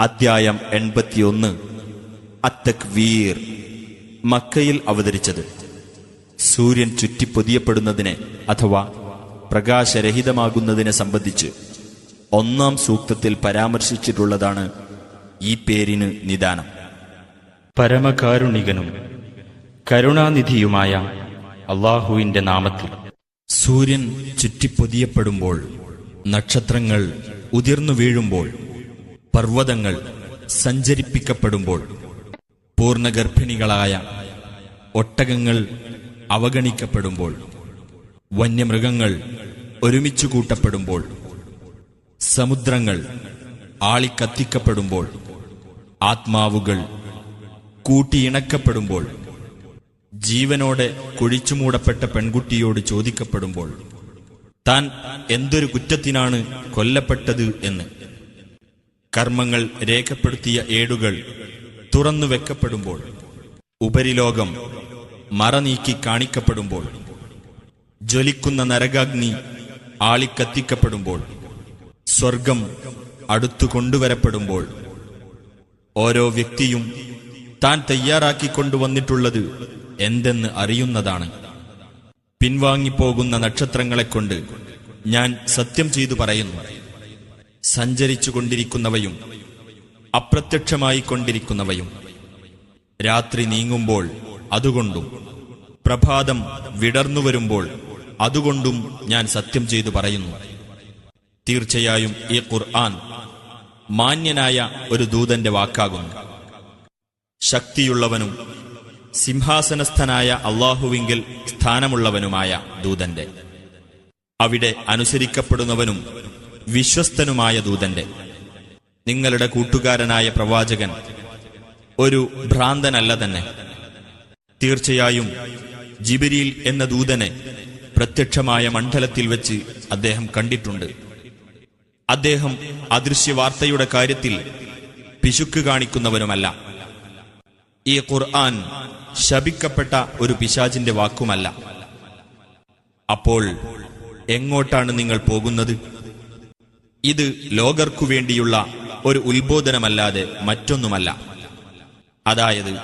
അദ്ധ്യായം എൺപത്തിയൊന്ന്. അത്തക്വീർ മക്കയിൽ അവതരിച്ചത്. സൂര്യൻ ചുറ്റി ചുറ്റിപ്പൊതിയപ്പെടുന്നതിനെ അഥവാ പ്രകാശരഹിതമാകുന്നതിനെ സംബന്ധിച്ച് ഒന്നാം സൂക്തത്തിൽ പരാമർശിച്ചിട്ടുള്ളതാണ് ഈ പേരിന് നിദാനം. പരമകാരുണികനും കരുണാനിധിയുമായ അള്ളാഹുവിന്റെ നാമത്തിൽ. സൂര്യൻ ചുറ്റിപ്പൊതിയപ്പെടുമ്പോൾ നക്ഷത്രങ്ങൾ ഉതിർന്നു വീഴുമ്പോൾ പർവതങ്ങൾ സഞ്ചരിപ്പിക്കപ്പെടുമ്പോൾ പൂർണഗർഭിണികളായ ഒട്ടകങ്ങൾ അവഗണിക്കപ്പെടുമ്പോൾ വന്യമൃഗങ്ങൾ ഒരുമിച്ചു കൂട്ടപ്പെടുമ്പോൾ സമുദ്രങ്ങൾ ആളിക്കത്തിക്കപ്പെടുമ്പോൾ ആത്മാവുകൾ കൂട്ടിയിണക്കപ്പെടുമ്പോൾ ജീവനോടെ കുഴിച്ചുമൂടപ്പെട്ട പെൺകുട്ടിയോട് ചോദിക്കപ്പെടുമ്പോൾ താൻ എന്തൊരു കുറ്റത്തിനാണ് കൊല്ലപ്പെട്ടത് എന്ന് കർമ്മങ്ങൾ രേഖപ്പെടുത്തിയ ഏടുകൾ തുറന്നു വെക്കപ്പെടുമ്പോൾ ഉപരിലോകം മറനീക്കി കാണിക്കപ്പെടുമ്പോൾ ജ്വലിക്കുന്ന നരകാഗ്നി ആളിക്കത്തിക്കപ്പെടുമ്പോൾ സ്വർഗം അടുത്തു കൊണ്ടുവരപ്പെടുമ്പോൾ ഓരോ വ്യക്തിയും താൻ തയ്യാറാക്കിക്കൊണ്ടുവന്നിട്ടുള്ളത് എന്തെന്ന് അറിയുന്നതാണ്. പിൻവാങ്ങിപ്പോകുന്ന നക്ഷത്രങ്ങളെക്കൊണ്ട് ഞാൻ സത്യം ചെയ്തു പറയുന്നു. സഞ്ചരിച്ചു കൊണ്ടിരിക്കുന്നവയും അപ്രത്യക്ഷമായി കൊണ്ടിരിക്കുന്നവയും. രാത്രി നീങ്ങുമ്പോൾ അതുകൊണ്ടും പ്രഭാതം വിടർന്നു വരുമ്പോൾ അതുകൊണ്ടും ഞാൻ സത്യം ചെയ്തു പറയുന്നു. തീർച്ചയായും ഈ ഖുർആൻ മാന്യനായ ഒരു ദൂതന്റെ വാക്കാകുന്നു. ശക്തിയുള്ളവനും സിംഹാസനസ്ഥനായ അള്ളാഹുവിങ്കിൽ സ്ഥാനമുള്ളവനുമായ ദൂതന്റെ. അവിടെ അനുസരിക്കപ്പെടുന്നവനും വിശ്വസ്തനുമായ ദൂതന്റെ. നിങ്ങളുടെ കൂട്ടുകാരനായ പ്രവാചകൻ ഒരു ഭ്രാന്തനല്ല തന്നെ. തീർച്ചയായും ജിബിരിയിൽ എന്ന ദൂതനെ പ്രത്യക്ഷമായ മണ്ഡലത്തിൽ വെച്ച് അദ്ദേഹം കണ്ടിട്ടുണ്ട്. അദ്ദേഹം അദൃശ്യവാർത്തയുടെ കാര്യത്തിൽ പിശുക്ക് കാണിക്കുന്നവനുമല്ല ഈ ഖുർആൻ ശപിക്കപ്പെട്ട ഒരു പിശാചിന്റെ വാക്കുമല്ല. അപ്പോൾ എങ്ങോട്ടാണ് നിങ്ങൾ പോകുന്നത്? ഇത് ലോകർക്കു വേണ്ടിയുള്ള ഒരു ഉത്ബോധനമല്ലാതെ മറ്റൊന്നുമല്ല. അതായത്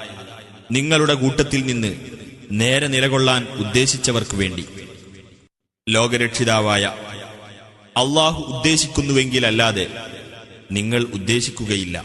നിങ്ങളുടെ കൂട്ടത്തിൽ നിന്ന് നേരെ നിലകൊള്ളാൻ ഉദ്ദേശിച്ചവർക്കു വേണ്ടി. ലോകരക്ഷിതാവായ അള്ളാഹു ഉദ്ദേശിക്കുന്നുവെങ്കിലല്ലാതെ നിങ്ങൾ ഉദ്ദേശിക്കുകയില്ല.